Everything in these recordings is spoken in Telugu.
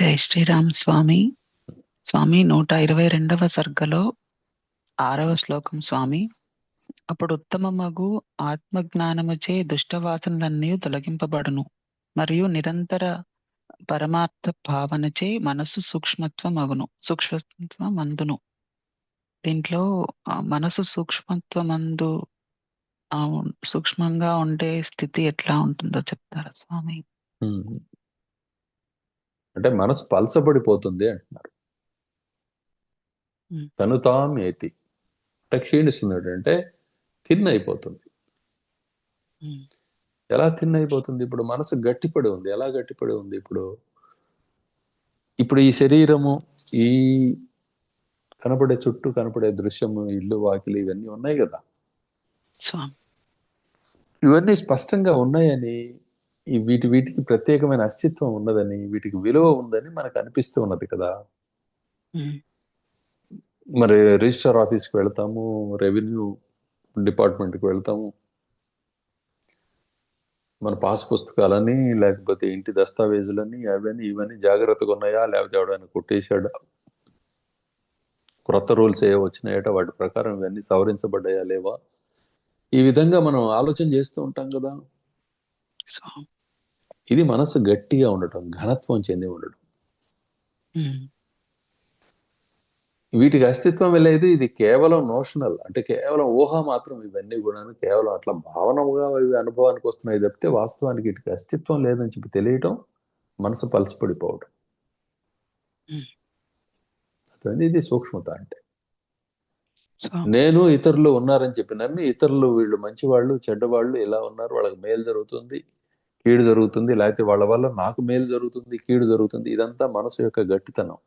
జై శ్రీరామ్ స్వామి. స్వామి నూట ఇరవై రెండవ సర్గలో ఆరవ శ్లోకం స్వామి. అప్పుడు ఉత్తమమగు ఆత్మజ్ఞానముచే దుష్టవాసనలన్నీ తొలగింపబడును. మరియు నిరంతర పరమార్థ భావనచే మనసు సూక్ష్మత్వం అగును సూక్ష్మత్వం అందును దీంట్లో మనసు సూక్ష్మత్వం అందు సూక్ష్మంగా ఉండే స్థితి ఎట్లా ఉంటుందో చెప్తారా స్వామి? అంటే మనసు పలసబడిపోతుంది అంటున్నారు. తను తాం ఏతి. అంటే క్షీణిస్తుంది అంటే తిన్ అయిపోతుంది. ఎలా తిన్ అయిపోతుంది? ఇప్పుడు మనసు గట్టిపడి ఉంది. ఎలా గట్టిపడి ఉంది ఇప్పుడు? ఇప్పుడు ఈ శరీరము ఈ కనపడే చుట్టూ కనపడే దృశ్యము ఇల్లు వాకిలి ఇవన్నీ ఉన్నాయి కదా. ఇవన్నీ స్పష్టంగా ఉన్నాయని ఈ వీటి వీటికి ప్రత్యేకమైన అస్తిత్వం ఉన్నదని వీటికి విలువ ఉందని మనకు అనిపిస్తూ ఉన్నది కదా. మరి రిజిస్టర్ ఆఫీస్కి వెళ్తాము రెవెన్యూ డిపార్ట్మెంట్కి వెళ్తాము. మన పాస్ పుస్తకాలని లేకపోతే ఇంటి దస్తావేజులని అవన్నీ ఇవన్నీ జాగ్రత్తగా ఉన్నాయా? లేకపోతే ఎవడైనా కొట్టేశాడా? క్రొత్త రూల్స్ ఏ వచ్చినాయట? వాటి ప్రకారం ఇవన్నీ సవరించబడ్డాయా లేవా? ఈ విధంగా మనం ఆలోచన చేస్తూ ఉంటాం కదా. ఇది మనసు గట్టిగా ఉండటం ఘనత్వం చెంది ఉండటం. ఉమ్, వీటికి అస్తిత్వం లేదు ఇది కేవలం నోషనల్ అంటే కేవలం ఊహ మాత్రం ఇవన్నీ కూడా కేవలం అట్లా భావనగా ఇవి అనుభవానికి వస్తున్నాయి తప్పితే వాస్తవానికి వీటికి అస్తిత్వం లేదని చెప్పి తెలియటం మనసు పలసపడిపోవటం Hmm. ఇది సూక్ష్మత అంటే. నేను ఇతరులు ఉన్నారని చెప్పి నమ్మి ఇతరులు వీళ్ళు మంచివాళ్ళు చెడ్డవాళ్ళు ఇలా ఉన్నారు వాళ్ళకి మేలు జరుగుతుంది. కీడు జరుగుతుంది లేకపోతే వాళ్ళ వల్ల నాకు మేలు జరుగుతుంది కీడు జరుగుతుంది. ఇదంతా మనసు యొక్క గట్టితనం.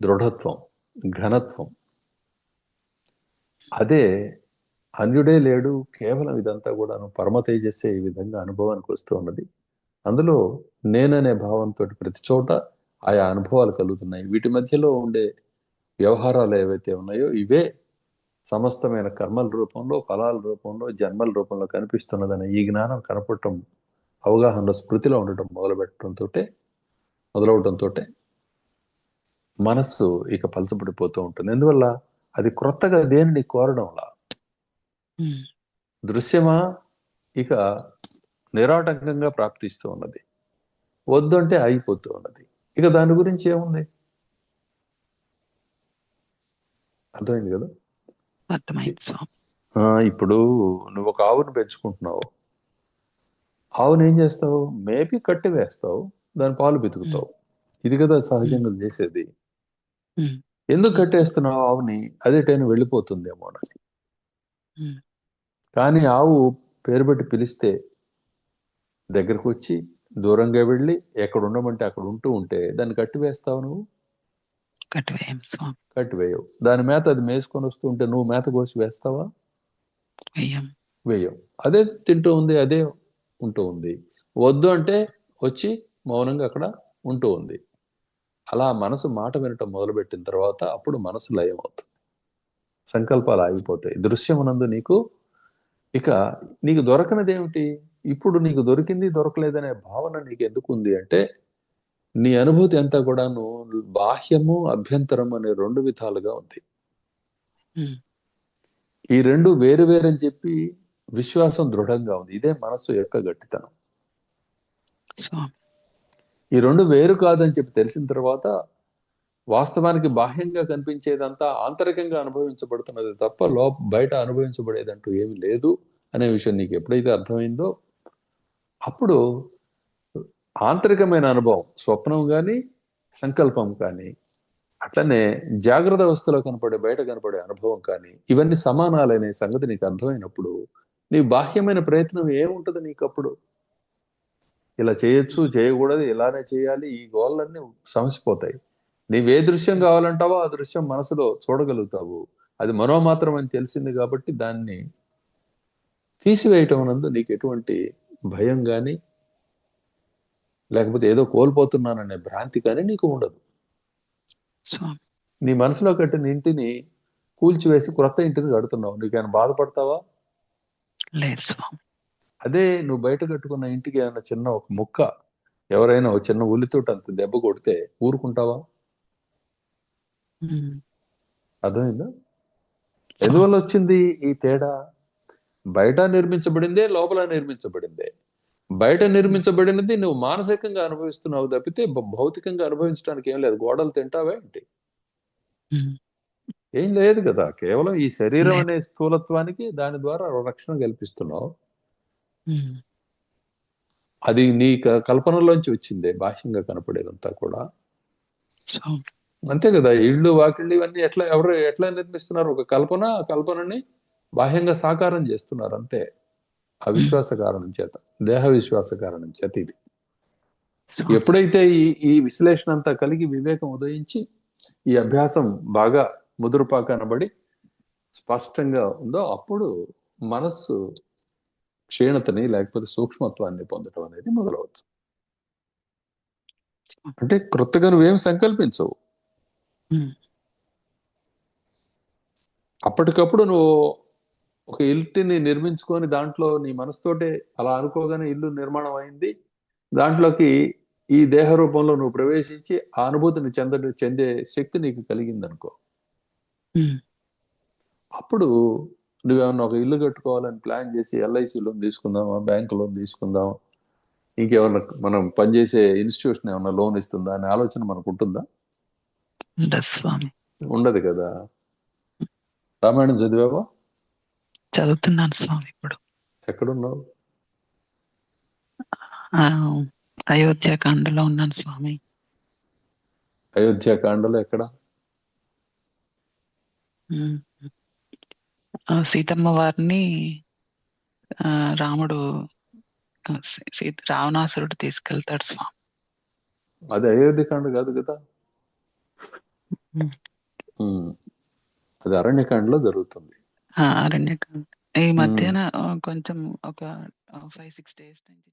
దృఢత్వం ఘనత్వం. అదే అన్యుడే లేడు కేవలం ఇదంతా కూడాను పరమ తేజస్సే ఈ విధంగా అనుభవానికి వస్తూ ఉన్నది. అందులో నేననే భావంతో ప్రతి చోట ఆయా అనుభవాలు కలుగుతున్నాయి. వీటి మధ్యలో ఉండే వ్యవహారాలు ఏవైతే ఉన్నాయో ఇవే సమస్తమైన కర్మల రూపంలో ఫలాల రూపంలో జన్మల రూపంలో కనిపిస్తున్నదని ఈ జ్ఞానం కనపడటం అవగాహనలో స్మృతిలో ఉండటం మొదలుపెట్టడంతో మొదలవటంతో మనస్సు ఇక పలచబడిపోతూ ఉంటుంది. ఎందువల్ల? అది క్రొత్తగా దేనిని కోరడంలా దృశ్యమా? ఇక నిరాటంకంగా ప్రాప్తిస్తూ ఉన్నది. వద్దంటే ఆగిపోతూ ఉన్నది. ఇక దాని గురించి ఏముంది? అర్థమైంది కదా? అర్థమైంది స్వామి. ఆ, ఇప్పుడు నువ్వు ఒక ఆవును పెంచుకుంటున్నావు. ఆవును ఏం చేస్తావు? మేపి కట్టి వేస్తావు. దాని పాలు పితుకుతావు ఇది కదా సహజంగా చేసేది. ఎందుకు కట్టేస్తున్నావు ఆవుని? అదే టైం వెళ్ళిపోతుందేమో అని. కానీ ఆవు పేరు పెట్టి పిలిస్తే దగ్గరకు వచ్చి దూరంగా వెళ్ళి ఎక్కడ ఉండమంటే అక్కడ ఉంటూ ఉంటే దాన్ని కట్టి వేస్తావు నువ్వు? కట్టివేయం స్వామి. దాని మేత అది మేసుకొని వస్తూ ఉంటే నువ్వు మేత కోసి వేస్తావా? వెయ్యం వేయవు. అదే తింటూ ఉంది అదే ఉంటూ ఉంది. వద్దు అంటే వచ్చి మౌనంగా అక్కడ ఉంటూ ఉంది. అలా మనసు మాట వినటం మొదలుపెట్టిన తర్వాత అప్పుడు మనసు లయం అవుతుంది సంకల్పాలు ఆగిపోతాయి. దృశ్యమునందు నీకు ఇక నీకు దొరకనిది ఏమిటి ఇప్పుడు నీకు దొరికింది దొరకలేదనే భావన నీకు ఎందుకు ఉంది అంటే నీ అనుభూతి అంతా కూడాను బాహ్యము అభ్యంతరం అనే రెండు విధాలుగా ఉంది. ఉమ్, ఈ రెండు వేరు వేరని చెప్పి విశ్వాసం దృఢంగా ఉంది. ఇదే మనస్సు యొక్క గట్టితనం. ఈ రెండు వేరు కాదని చెప్పి తెలిసిన తర్వాత వాస్తవానికి బాహ్యంగా కనిపించేదంతా ఆంతరికంగా అనుభవించబడుతున్నది తప్ప లో బయట అనుభవించబడేదంటూ ఏమి లేదు అనే విషయం నీకు ఎప్పుడైతే అర్థమైందో అప్పుడు ఆంతరికమైన అనుభవం స్వప్నం కానీ సంకల్పం కానీ అట్లనే జాగ్రత్త అవస్థలో కనపడే బయట కనపడే అనుభవం కానీ ఇవన్నీ సమానాలనే సంగతి నీకు అర్థమైనప్పుడు నీ బాహ్యమైన ప్రయత్నం ఏముంటుంది నీకు అప్పుడు ఇలా చేయొచ్చు చేయకూడదు ఇలానే చేయాలి ఈ గోళ్ళన్నీ సమసిపోతాయి. నీవు ఏ దృశ్యం కావాలంటావో ఆ దృశ్యం మనసులో చూడగలుగుతావు. అది మనోమాత్రం అని తెలిసింది కాబట్టి దాన్ని తీసివేయటం నందు నీకు ఎటువంటి భయం కానీ లేకపోతే ఏదో కోల్పోతున్నాననే భ్రాంతి కానీ నీకు ఉండదు. నీ మనసులో కట్టిన ఇంటిని కూల్చివేసి క్రొత్త ఇంటిని కడుతున్నావు. నీకేమైనా బాధపడతావా? లేదు అదే నువ్వు బయట కట్టుకున్న ఇంటికి ఏమైనా చిన్న ఒక ముక్క ఎవరైనా ఒక చిన్న ఉల్లితోటి అంత దెబ్బ కొడితే ఊరుకుంటావా? అర్థమైందా? ఎందువల్ల వచ్చింది ఈ తేడా? బయట నిర్మించబడిందే లోపల నిర్మించబడిందే. బయట నిర్మించబడినది నువ్వు మానసికంగా అనుభవిస్తున్నావు తప్పితే భౌతికంగా అనుభవించడానికి ఏం లేదు. గోడలు తింటావా ఏంటి? ఏం లేదు కదా. కేవలం ఈ శరీరం. అనే స్థూలత్వానికి దాని ద్వారా రక్షణ కల్పిస్తున్నావు. అది నీ కల్పనలోంచి వచ్చిందే బాహ్యంగా కనపడేదంతా కూడా. అంతే కదా. ఇళ్ళు వాకిళ్ళు ఇవన్నీ ఎట్లా ఎవరు ఎట్లా నిర్మిస్తున్నారు? ఒక కల్పన కల్పనని బాహ్యంగా సాకారం చేస్తున్నారు అంతే. అవిశ్వాస కారణం చేత దేహ విశ్వాస కారణం చేత ఇది ఎప్పుడైతే ఈ ఈ విశ్లేషణ అంతా కలిగి వివేకం ఉదయించి ఈ అభ్యాసం బాగా ముదురుపా కనబడి స్పష్టంగా ఉందో అప్పుడు మనస్సు క్షీణతని లేకపోతే సూక్ష్మత్వాన్ని పొందడం అనేది మొదలవుతుంది అంటే క్రొత్తగా నువ్వేం సంకల్పించవు. అప్పటికప్పుడు నువ్వు ఒక ఇంటిని నిర్మించుకొని దాంట్లో నీ మనసుతోటే అలా అనుకోగానే ఇల్లు నిర్మాణం అయింది. దాంట్లోకి ఈ దేహ రూపంలో నువ్వు ప్రవేశించి ఆ అనుభూతిని చెంద చెందే శక్తి నీకు కలిగింది అనుకో అప్పుడు నువ్వేమన్నా ఒక ఇల్లు కట్టుకోవాలని ప్లాన్ చేసి ఎల్ఐసి లోన్ తీసుకుందామా బ్యాంక్ లోన్ తీసుకుందామా? ఇంకేమన్నా మనం పనిచేసే ఇన్స్టిట్యూషన్ ఏమన్నా లోన్ ఇస్తుందా అనే ఆలోచన మనకు ఉంటుందా? ఉండదు కదా. రామాయణం చదివావా? చదువుతున్నాను స్వామి ఇప్పుడు. ఎక్కడున్నావు? అయోధ్యాకాండలో ఉన్నాను స్వామి. అయోధ్యాకాండలో ఎక్కడ? సీతమ్మ వారిని ఆ, రాముడు సీత రావణాసురుడు తీసుకెళ్తాడు స్వామి. అది అయోధ్యకాండ కాదు కదా. అది అరణ్యకాండలో జరుగుతుంది. ఆ, అరణ్యకాండ. ఈ మధ్యన కొంచెం ఒక ఫైవ్ సిక్స్ డేస్ నుంచి